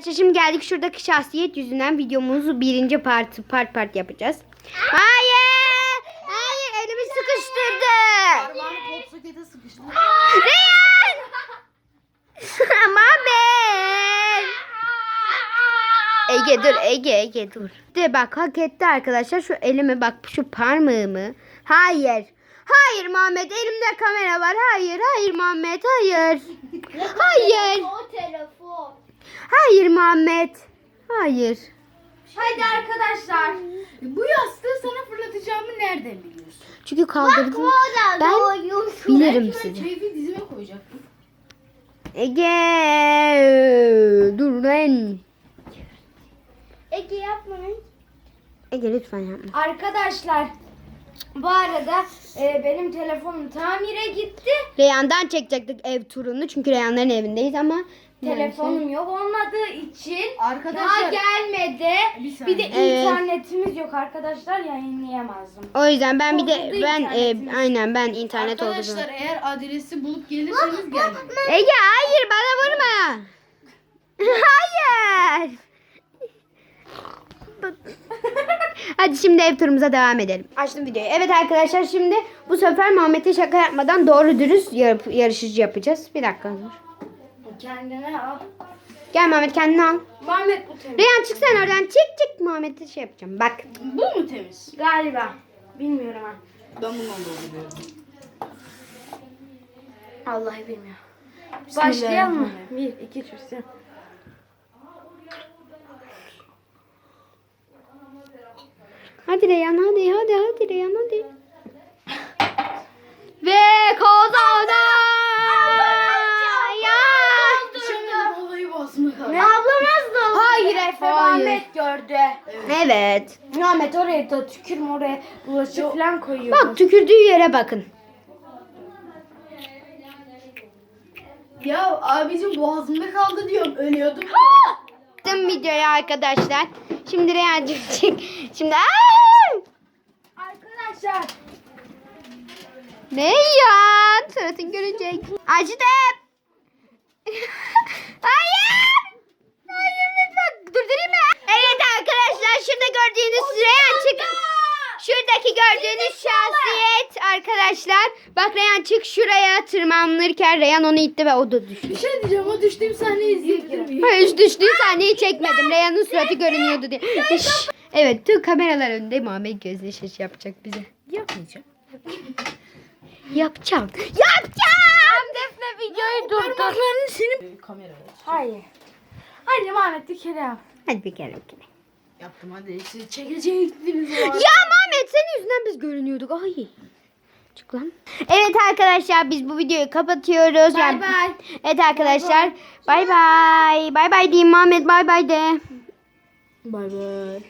Arkadaşlar şimdi geldik şuradaki şahsiyet yüzünden videomuzu birinci part part part yapacağız. Hayır! Hayır elimi sıkıştırdı. Parmağını pop sokete sıkıştı. Reyhan! Ama ben. Ege dur Ege Ege dur. De bak hak etti arkadaşlar şu elimi bak şu parmağımı. Hayır. Hayır Muhammed elimde kamera var. Hayır hayır Muhammed hayır. Hayır. O telefon. Hayır Muhammed. Hayır. Hadi arkadaşlar. Bu yastığı sana fırlatacağımı nereden biliyorsun? Çünkü kaldırdım. Ben bilirim sizi. keyfi dizime koyacaktım. Ege dur lan. Ege yapma. Ege lütfen yapma. Arkadaşlar bu arada e, benim telefonum tamire gitti. Reyhan'dan çekecektik ev turunu çünkü Reyhan'ların evindeyiz ama Telefonum yok olmadığı için Arkadaşlar- daha gelmedi. Bir Bir, de Evet. internetimiz yok arkadaşlar yayınlayamazdım. o yüzden ben bir de Bozuldu ben e, internetimiz. aynen ben internet oldu. Arkadaşlar eğer adresi bulup gelirseniz gelin. Ege hayır bana vurma. hayır. Hadi şimdi ev turumuza devam edelim. Açtım videoyu. Evet arkadaşlar şimdi bu sefer Muhammed'e şaka yapmadan doğru dürüst yar- yarışıcı yapacağız. Bir dakika dur. Kendine al. Gel Muhammed kendini al. Muhammed bu temiz. Reyhan çık sen oradan. Çık çık Muhammed'e şey yapacağım. Bak. Bu mu temiz? Galiba. Bilmiyorum ha. Ben bundan dolduruyorum. Vallahi bilmiyorum. Başlayalım mı? Bir, iki, üç, dört. Hadi Reyhan hadi hadi hadi Reyhan hadi. Ve kazanan ya. İçemedim olayı basma kaldı. Ablamız da Hayır Efe Hayır. Muhammed gördü. Evet. Muhammed oraya da tükürme oraya bulaşık falan koyuyor. Bak tükürdüğü yere bakın. Ya abicim boğazımda kaldı diyorum. Ölüyordum. Attım videoyu arkadaşlar. Şimdi Reyhancığım çık. Şimdi Aa! Arkadaşlar Reyhan suratın görecek. Açtım. Hayır. Hayır lütfen durdurayım mı? Evet arkadaşlar şurada gördüğünüz Reyhan çık. Şuradaki gördüğünüz şahsiyet arkadaşlar. Bak Reyhan çık şuraya tırmanırken Reyhan onu itti ve o da düştü. Bir şey diyeceğim o düştüğüm sahneyi izleyebilir miyim? Hayır düştüğü sahneyi çekmedim. Reyhan'ın suratı görünüyordu diye. Evet tüm kameralar önünde Muhammed gözyaşı yapacak bize. Yapmayacağım. Yapacağım. Yapacağım. Defne videoyu durdur. Parmaklarını senin... Kamera. Hayır. Hadi Muhammed bir kere yap. Hadi bir kere bir kere. Yaptım hadi. Siz çekecektiniz Ya Muhammed senin yüzünden biz görünüyorduk. Ay. Çık lan. Evet arkadaşlar biz bu videoyu kapatıyoruz. Bay bay. Evet arkadaşlar. Bay bay. Bay bay diyeyim Muhammed bay bay de. Bay bay.